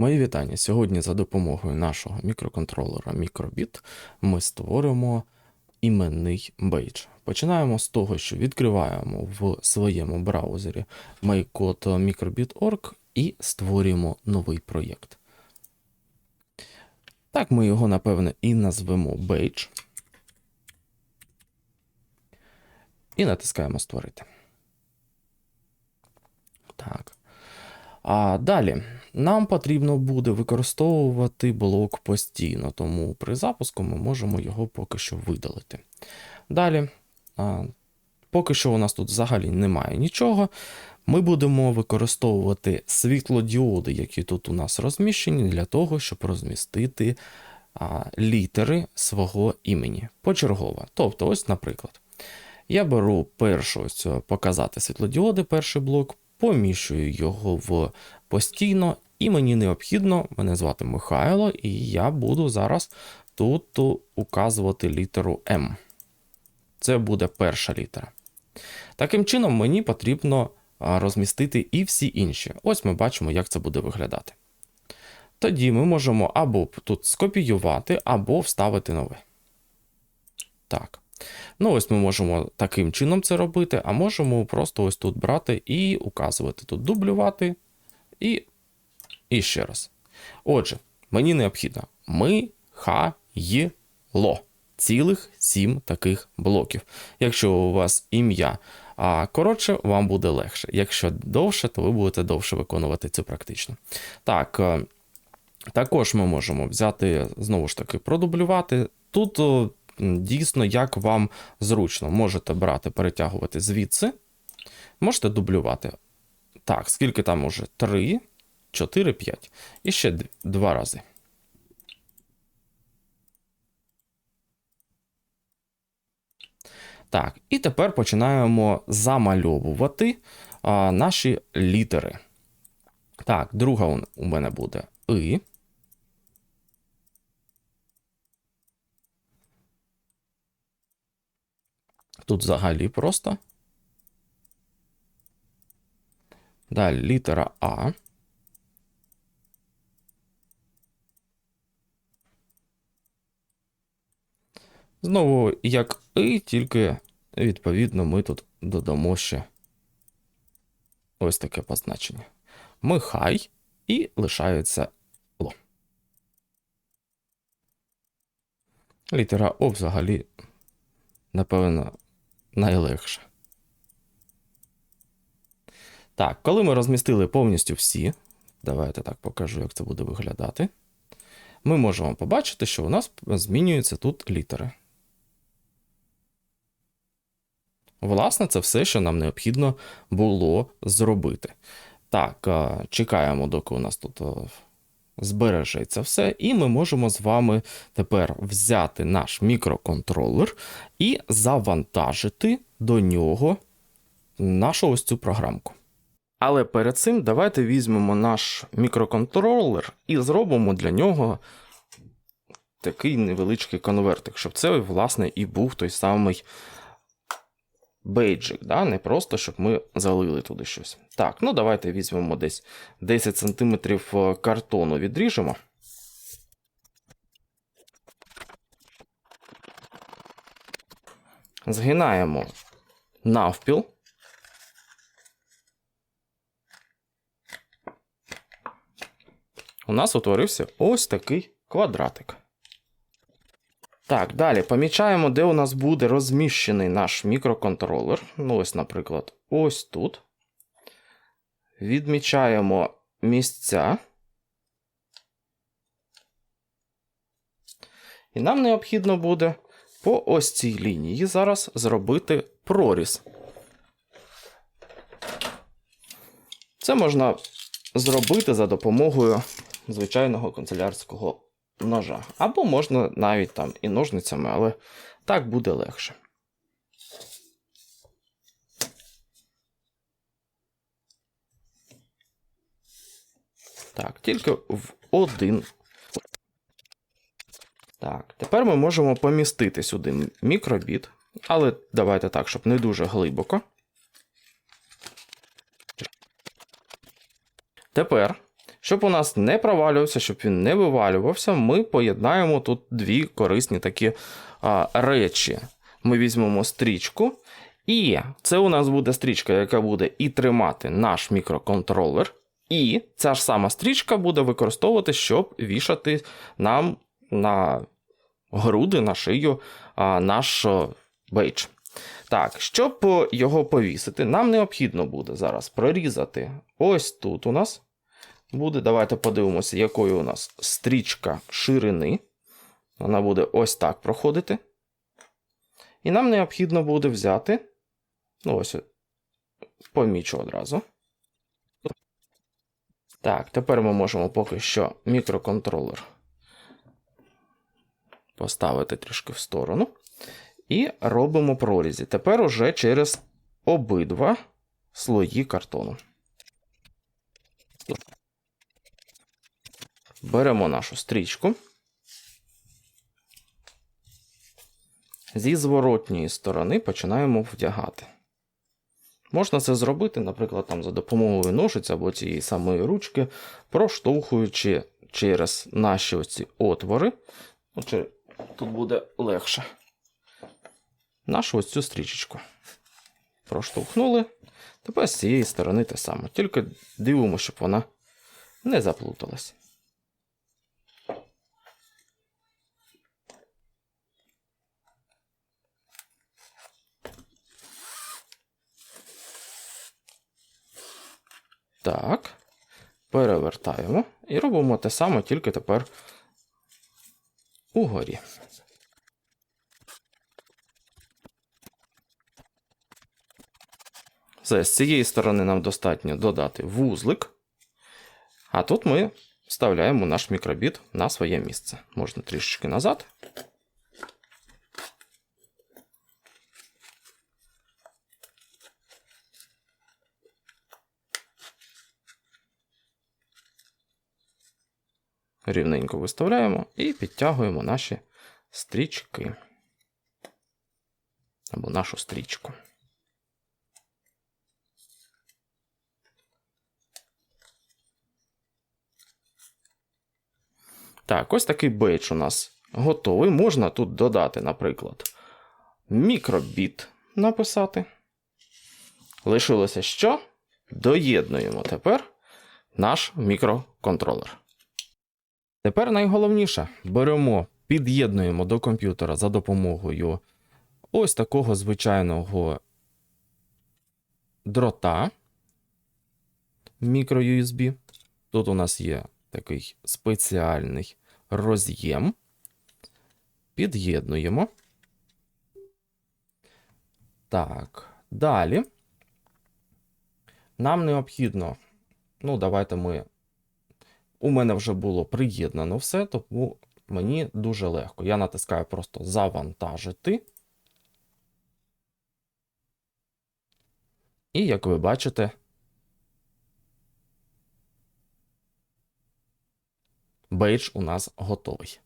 Мої вітання. Сьогодні за допомогою нашого мікроконтролера Microbit ми створимо іменний бейдж. Починаємо з того, що відкриваємо в своєму браузері MyCode Microbit.org і створюємо новий проєкт. Так, ми його, напевне, і назвемо бейдж. І натискаємо Створити. Так. А далі нам потрібно буде використовувати блок постійно, тому при запуску ми можемо його поки що видалити. Далі, а, поки що у нас тут взагалі немає нічого. Ми будемо використовувати світлодіоди, які тут у нас розміщені, для того, щоб розмістити а, літери свого імені почергово. Тобто, ось, наприклад, я беру першу ось показати світлодіоди, перший блок, поміщую його в постійно, і мені необхідно, мене звати Михайло, і я буду зараз тут указувати літеру М. Це буде перша літера. Таким чином, мені потрібно розмістити і всі інші. Ось ми бачимо, як це буде виглядати. Тоді ми можемо або тут скопіювати, або вставити нове. Так. Ну, ось ми можемо таким чином це робити, а можемо просто ось тут брати і указувати тут дублювати. І і ще раз. Отже, мені необхідно ми, ха, й, ло. Цілих сім таких блоків. Якщо у вас ім'я а коротше, вам буде легше. Якщо довше, то ви будете довше виконувати це практично. Так, е, також ми можемо взяти, знову ж таки, продублювати. Тут дійсно, як вам зручно. Можете брати, перетягувати звідси, можете дублювати. Так, скільки там уже? 3, 4, 5. І ще два рази. Так, і тепер починаємо замальовувати а, наші літери. Так, друга у мене буде И. Тут взагалі просто. Далі літера А. Знову як І, тільки, відповідно, ми тут додамо ще ось таке позначення. Михай і лишається Ло. Літера О взагалі, напевно, найлегше. Так, коли ми розмістили повністю всі, давайте так покажу, як це буде виглядати. Ми можемо побачити, що у нас змінюються тут літери. Власне, це все, що нам необхідно було зробити. Так, чекаємо, доки у нас тут збережеться все, і ми можемо з вами тепер взяти наш мікроконтролер і завантажити до нього нашу ось цю програмку. Але перед цим давайте візьмемо наш мікроконтролер і зробимо для нього такий невеличкий конвертик, щоб це, власне, і був той самий бейджик, да? не просто, щоб ми залили туди щось. Так, ну давайте візьмемо десь 10 см картону відріжемо. Згинаємо навпіл. У нас утворився ось такий квадратик. Так, далі помічаємо, де у нас буде розміщений наш мікроконтролер. Ну, ось, наприклад, ось тут. Відмічаємо місця. І нам необхідно буде по ось цій лінії зараз зробити проріз. Це можна зробити за допомогою звичайного канцелярського ножа. Або можна навіть там і ножницями, але так буде легше. Так, тільки в один. Так, тепер ми можемо помістити сюди мікробіт, але давайте так, щоб не дуже глибоко. Тепер Щоб у нас не провалювався, щоб він не вивалювався, ми поєднаємо тут дві корисні такі а, речі. Ми візьмемо стрічку, і це у нас буде стрічка, яка буде і тримати наш мікроконтролер. І ця ж сама стрічка буде використовувати, щоб вішати нам на груди, на шию а, наш бейдж. Так, щоб його повісити, нам необхідно буде зараз прорізати ось тут у нас. Буде, давайте подивимося, якою у нас стрічка ширини. Вона буде ось так проходити. І нам необхідно буде взяти. Ну, ось помічу одразу. Так, тепер ми можемо поки що мікроконтролер поставити трішки в сторону. І робимо прорізі. Тепер уже через обидва слої картону. Беремо нашу стрічку. Зі зворотньої сторони починаємо вдягати. Можна це зробити, наприклад, там, за допомогою ножиць або цієї самої ручки, проштовхуючи через наші оці отвори. Тут буде легше. Нашу ось цю стрічечку. Проштовхнули. Тепер з цієї сторони те саме. Тільки дивимося, щоб вона не заплуталась. Так. Перевертаємо і робимо те саме, тільки тепер угорі. З цієї сторони нам достатньо додати вузлик. А тут ми вставляємо наш мікробіт на своє місце. Можна трішечки назад. Рівненько виставляємо і підтягуємо наші стрічки. Або нашу стрічку. Так, ось такий бейдж у нас готовий. Можна тут додати, наприклад, мікробіт написати. Лишилося що? Доєднуємо тепер наш мікроконтролер. Тепер найголовніше беремо, під'єднуємо до комп'ютера за допомогою ось такого звичайного дрота мікро-USB. Тут у нас є такий спеціальний роз'єм. Під'єднуємо. Так, далі. Нам необхідно, ну, давайте ми. У мене вже було приєднано все, тому мені дуже легко. Я натискаю просто завантажити. І, як ви бачите, бейдж у нас готовий.